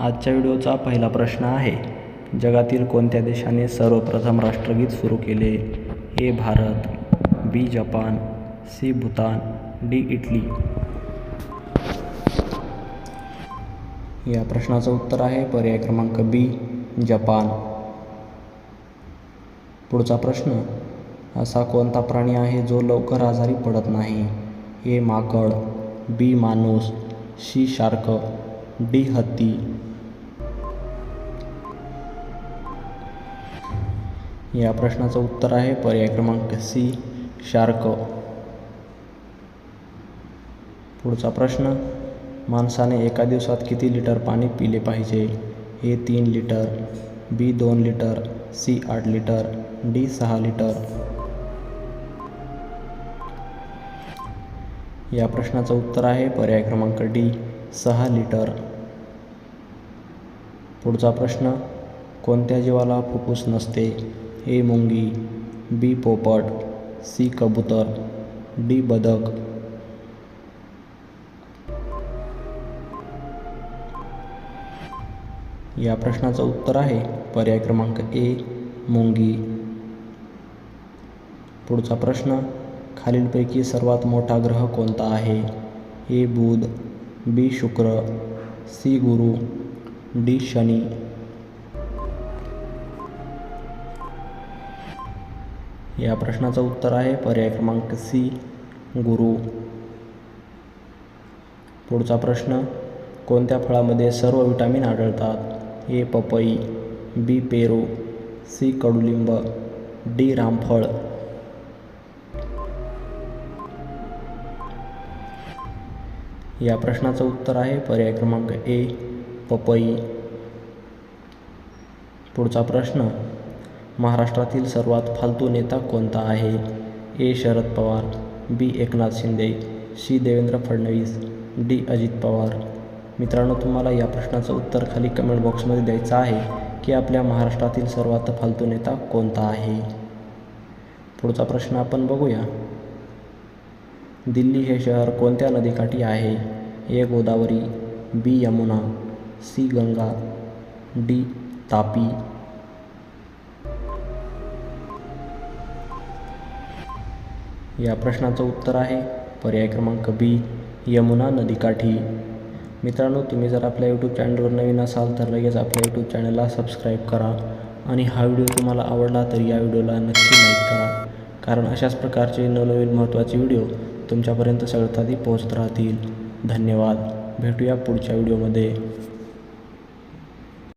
आजच्या व्हिडिओचा पहिला प्रश्न आहे जगातील कोणत्या देशाने सर्वप्रथम राष्ट्रगीत सुरू केले? A Bharat B Japan C Bhutan D Italy. या प्रश्नाचं उत्तर आहे पर्याय क्रमांक बी जपान. पुढचा प्रश्न असा कोणता प्राणी आहे जो लवकर आजारी पडत नाही? ए माकड बी माणूस सी शार्क डी हत्ती. या प्रश्नाचं उत्तर आहे. पर्याय क्रमांक सी शार्क. पुढचा प्रश्न माणसाने एका दिवसात किती लिटर पाणी पिले पाहिजे? ए तीन लिटर बी दोन लिटर सी आठ लिटर डी सहा लिटर. या प्रश्नाचं उत्तर आहे. पर्याय क्रमांक डी सहा लिटर. पुढचा प्रश्न कोणत्या जीवाला फुफ्फुस नसते? ए मुंगी बी पोपट सी कबूतर डी बदक. या प्रश्नाचं उत्तर आहे पर्याय क्रमांक ए मुंगी. पुढचा प्रश्न खालीलपैकी सर्वात मोठा ग्रह कोणता आहे? ए बुध बी शुक्र सी गुरु डी शनी. या प्रश्नाचं उत्तर आहे. पर्याय क्रमांक सी गुरु. पुढचा प्रश्न कोणत्या फळामध्ये सर्व विटामिन आढळतात? ए पपई बी पेरू सी कडुलिंब डी रामफळ. या प्रश्नाचं उत्तर आहे. पर्याय क्रमांक ए पपई. पुढचा प्रश्न महाराष्ट्रातील सर्वात फालतू नेता कोणता आहे? A. Sharad Pawar B. Eknath Shinde C. Devendra Fadnavis D. Ajit Pawar. मित्रांनो तुम्हाला या प्रश्नाचं उत्तर खाली कमेंट बॉक्समध्ये द्यायचं आहे की आपल्या महाराष्ट्रातील सर्वात फालतू नेता कोणता आहे? पुढचा प्रश्न आपण बघूया. दिल्ली हे शहर कोणत्या नदीकाठी आहे? A. Godavari B. Yamuna C. Ganga D. Tapi. या प्रश्नाचं उत्तर आहे. पर्याय क्रमांक बी यमुना नदीकाठी. मित्रांनो तुम्ही जर आपल्या यूट्यूब चॅनलवर नवीन असाल तर लगेच आपल्या यूट्यूब चॅनलला सबस्क्राईब करा. आणि हा व्हिडिओ तुम्हाला आवडला तर या व्हिडिओला नक्की लाईक करा. कारण अशाच प्रकारचे नवनवीन महत्त्वाचे व्हिडिओ तुमच्यापर्यंत सगळ्यात आधी पोहोचत राहतील. धन्यवाद. भेटूया पुढच्या व्हिडिओमध्ये.